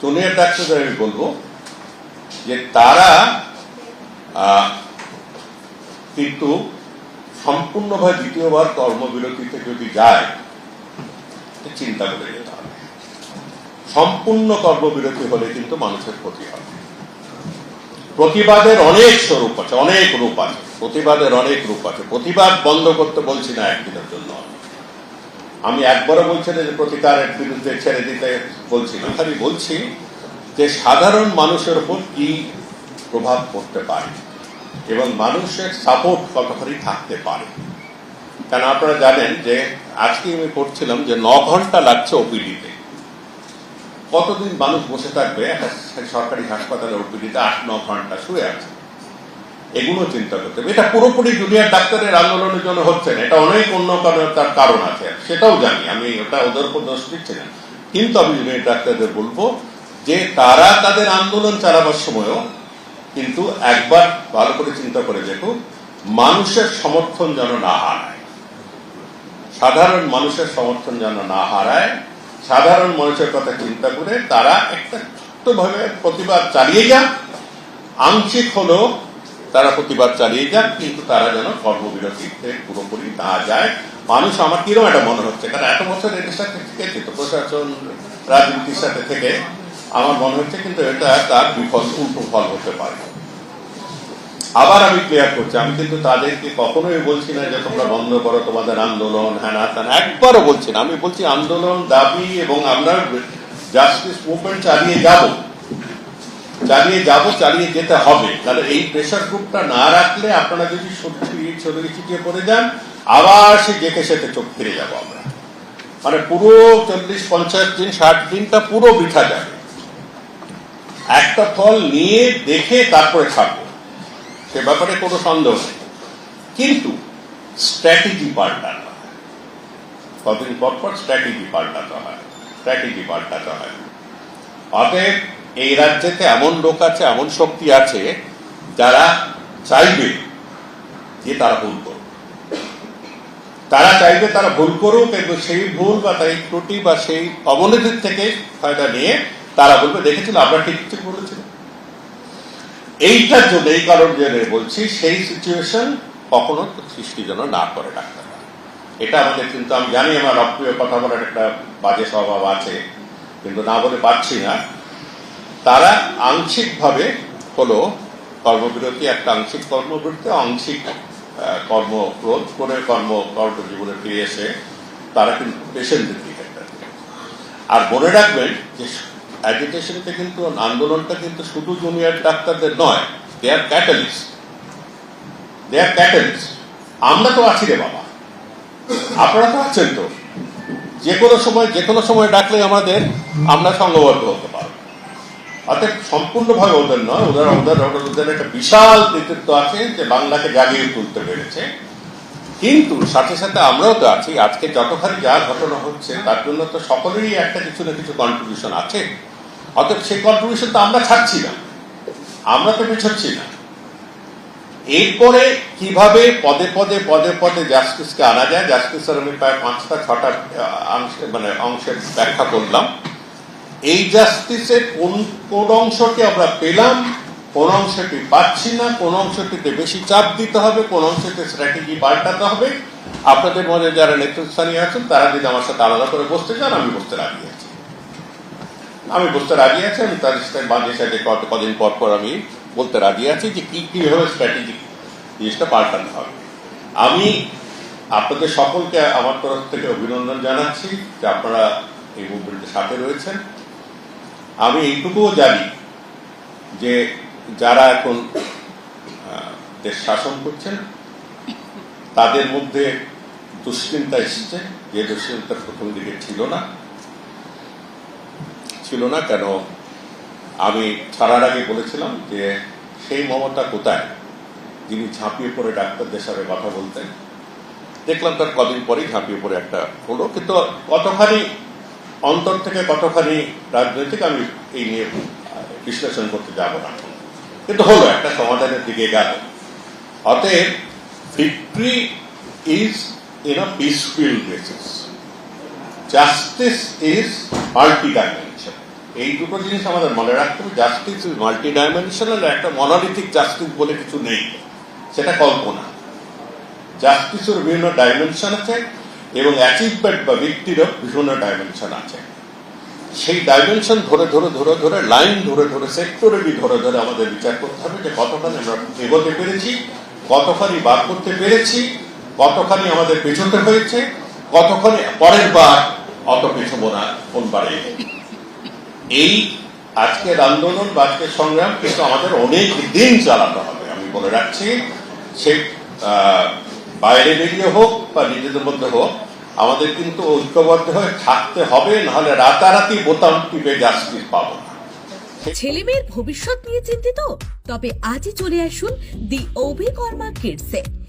Junior ডাক্তারদের আমি বলব, যে তারা কিন্তু সম্পূর্ণভাবে দ্বিতীয়বার কর্মবিরতিতে যদি যায় চিন্তা করে যেতে হবে। সম্পূর্ণ কর্মবিরতি হলে কিন্তু মানুষের ক্ষতি হবে প্রতিবাদের অনেক স্বরূপ আছে, অনেক রূপ আছে। প্রতিবাদের অনেক রূপ আছে। প্রতিবাদ বন্ধ করতে বলছি না একদিনের জন্য। আমি একবারও বলছি না যে প্রতিকারের বিরুদ্ধে ছেড়ে দিতে বলছি না। খালি বলছি যে সাধারণ মানুষের উপর কি প্রভাব পড়তে পারে? এবং মানুষের সাপোর্ট কতখানি থাকতে পারে? কারণ আপনারা জানেন যে আজকে আমি পড়ছিলাম যে ন ঘণ্টা লাগছে ওপিডিতে। কতদিন মানুষ বসে থাকবে? একটা সরকারি হাসপাতালে ওপিডিতে আট, ন ঘণ্টা শুয়ে আছে। এগুলো চিন্তা করতে হবে। এটা পুরোপুরি জুনিয়র ডাক্তারের আন্দোলনের জন্য হচ্ছে না। এটা অনেক অন্য কারণে তার কারণ আছে সেটাও জানি। আমি ওটা ওদের উপর দোষ দিচ্ছি না কিন্তু আমি জুনিয়র ডাক্তারদের বলব যে তারা তাদের আন্দোলন চালাবার সময়ও কিন্তু একবার ভালো করে চিন্তা করে দেখুন মানুষের সমর্থন যেন না হারায়। সাধারণ মানুষের সমর্থন যেন না হারায়, সাধারণ মানুষের কথা চিন্তা করে তারা একটা ছোট্টভাবে প্রতিবাদ চালিয়ে যান আংশিক হলেও তারা প্রতিবাদ চালিয়ে যান কিন্তু তারা যেন কর্মবিরতিতে পুরোপুরি না যায়। মানুষ আমার কিরম একটা মনে হচ্ছে? কারণ এত বছর এদের সাথে থেকেছে তো, প্রশাসন, রাজনীতির সাথে থেকে আমার মনে হচ্ছে কিন্তু এটা তার বিফল উল্টো ফল হতে পারে। আবার আমি ক্লিয়ার করছি, আমি কিন্তু তাদেরকে কখনোই বলছি না যে তোমরা বন্ধ করো, তোমাদের আন্দোলন হ্যাঁ ত্যান, একবারও বলছি না। আমি বলছি আন্দোলন, দাবি এবং আমরা জাস্টিস মুভমেন্ট চালিয়ে যাব। চালিয়ে যাব, চালিয়ে যেতে হবে। তাহলে এই প্রেশার গ্রুপটা না রাখলে আপনারা যদি সত্যি ছড়িয়ে ছিটিয়ে পড়ে যান, আবার সে যেকে সেতে চোখ ফিরে যাব আমরা। মানে পুরো চল্লিশ, পঞ্চাশ দিন, ষাট দিনটা পুরো বৃথা যাবে। একটা ফল নিয়ে দেখে তারপরে ছাড়বো সে ব্যাপারে কোনো সন্দেহ নেই। কিন্তু স্ট্র্যাটেজি পাল্টাতে হয় কদিন পর পর স্ট্র্যাটেজি পাল্টাতে হয় স্ট্র্যাটেজি পাল্টাতে হয়। অতএব এই রাজ্যেতে এমন লোক আছে, এমন শক্তি আছে যারা চাইবে যে তারা ভুল করুক। তারা চাইবে তারা ভুল করুক এবং সেই ভুল বা তাই ত্রুটি বা সেই অবনতির থেকে ফায়দা নিয়ে তারা বলবে, দেখেছিল, আমরা ঠিক ঠিক বলেছিলাম। এইটার জন্য, এই কারণ জেনে বলছি, সেই সিচুয়েশন কখনো সৃষ্টি যেন না করে ডাক্তাররা। এটা আমাদের কিন্তু, আমি জানি আমার অপ্রিয় কথা বলার একটা বাজে স্বভাব আছে, কিন্তু না বলে পারছি না। তারা আংশিকভাবে হলো কর্মবিরতি একটা আংশিক কর্মবিরতি আংশিক আহ, কর্মরোধ করে কর্ম কর্মজীবনে ফিরে এসে তারা কিন্তু পেশেন্টের দিকে আর মনে রাখবেন যে অ্যাজিটেশনটা কিন্তু আন্দোলনটা কিন্তু শুধু জুনিয়র ডাক্তারদের নয় দে আর ক্যাটালিস্ট দে আর ক্যাটালিস্ট আমরা তো আছি রে বাবা। আপনারা তো আছেন তো। যে কোনো সময় যে কোনো সময় ডাকলে আমাদের আমরা সংঘবদ্ধ হতে পারব। অর্থাৎ সম্পূর্ণভাবে ওদের নয়, ওদের ওদের ওদের একটা বিশাল কৃতিত্ব আছে যে বাংলাকে জাগিয়ে তুলতে পেরেছে। কিন্তু সাথে সাথে আমরাও তো আছি, আজকে যতখানি যা ঘটনা হচ্ছে, তার জন্য তো সকলেরই একটা কিছু না কিছু কন্ট্রিবিউশন আছে। অর্থাৎ সেই কন্ট্রিবিউশন তো আমরা ছাড়ছি না। আমরা তো পিছাচ্ছি না। এরপরে কীভাবে পদে পদে পদে পদে জাস্টিসকে আনা যায়? জাস্টিসের আমি প্রায় পাঁচটা, ছটা মানে অংশের ব্যাখ্যা করলাম। এই জাস্টিসের কোন কোন অংশটি আমরা পেলাম, কোন অংশটি পাচ্ছি না, কোন অংশটিতে বেশি চাপ দিতে হবে, কোন অংশতে স্ট্র্যাটেজি পাল্টাতে হবে, আপনাদের মধ্যে যারা নেতৃস্থানীয় আছেন, তারা যদি আমার সাথে আলাদা করে বসতে চান, আমি বসতে রাজি আছি। আমি বসতে রাজি আছি, আমি তাদের সাথে বাজে সাথে কদিন পর পর আমি বলতে রাজি আছি যে কি, কীভাবে স্ট্র্যাটেজি জিনিসটা পাল্টাতে হবে। আমি আপনাদের সকলকে, আমার তরফ থেকে অভিনন্দন জানাচ্ছি যে আপনারা এই মুভমেন্টের সাথে রয়েছেন। আমি এইটুকুও জানি যে যারা এখন দেশ শাসন করছেন, তাদের মধ্যে দুশ্চিন্তা এসেছে, যে দুশ্চিন্তা প্রথম দিকে ছিল না। ছিল না কেন? আমি ছাড়ার আগে বলেছিলাম যে সেই মমতা কোথায়? যিনি ঝাঁপিয়ে পড়ে ডাক্তারদের সাথে কথা বলতেন। দেখলাম তার কদিন পরেই ঝাঁপিয়ে পড়ে একটা হলো কিন্তু কতখানি অন্তর থেকে কতখানি রাজনৈতিক আমি এই নিয়ে বিশ্লেষণ করতে যাব না। কিন্তু হলো, একটা সমাধানের দিকে গেল। অতএব victory is in a peaceful basis justice is multi dimension এই দুটো জিনিস আমাদের মনে রাখতে হবে। জাস্টিস ইজ মাল্টি ডাইমেনশনাল একটা মনোলিথিক জাস্টিস বলে কিছু নেই। সেটা কল্পনা। জাস্টিসের বিভিন্ন ডাইমেনশন আছে। এবং অ্যাচিভমেন্ট বা ব্যক্তিরও বিভিন্ন ডাইমেনশন আছে। সেই ডাইমেনশন ধরে ধরে ধরে ধরে লাইন ধরে ধরে সেক্টরেরই ধরে ধরে আমাদের বিচার করতে হবে যে কতখানি আমরা এগোতে পেরেছি, কতখানি বার করতে পেরেছি, কতখানি আমাদের পেছতে হয়েছে, কতখানি পরের বার অত পেছবো না কোনবারে এই আজকের আন্দোলন বা আজকের সংগ্রাম কিন্তু আমাদের অনেক দিন চালাতে হবে। আমি বলে রাখছি, সে বাইরে বেরিয়ে হোক বা নিজেদের মধ্যে হোক, আমাদের কিন্তু ঐক্যবদ্ধ হয়ে থাকতে হবে, নাহলে রাতারাতি বোতাম টিপে জাস্টিস পাবো ছেলে মেয়ের ভবিষ্যৎ নিয়ে চিন্তিত? তবে আজই চলে আসুন দি অভিকর্মা কিডসে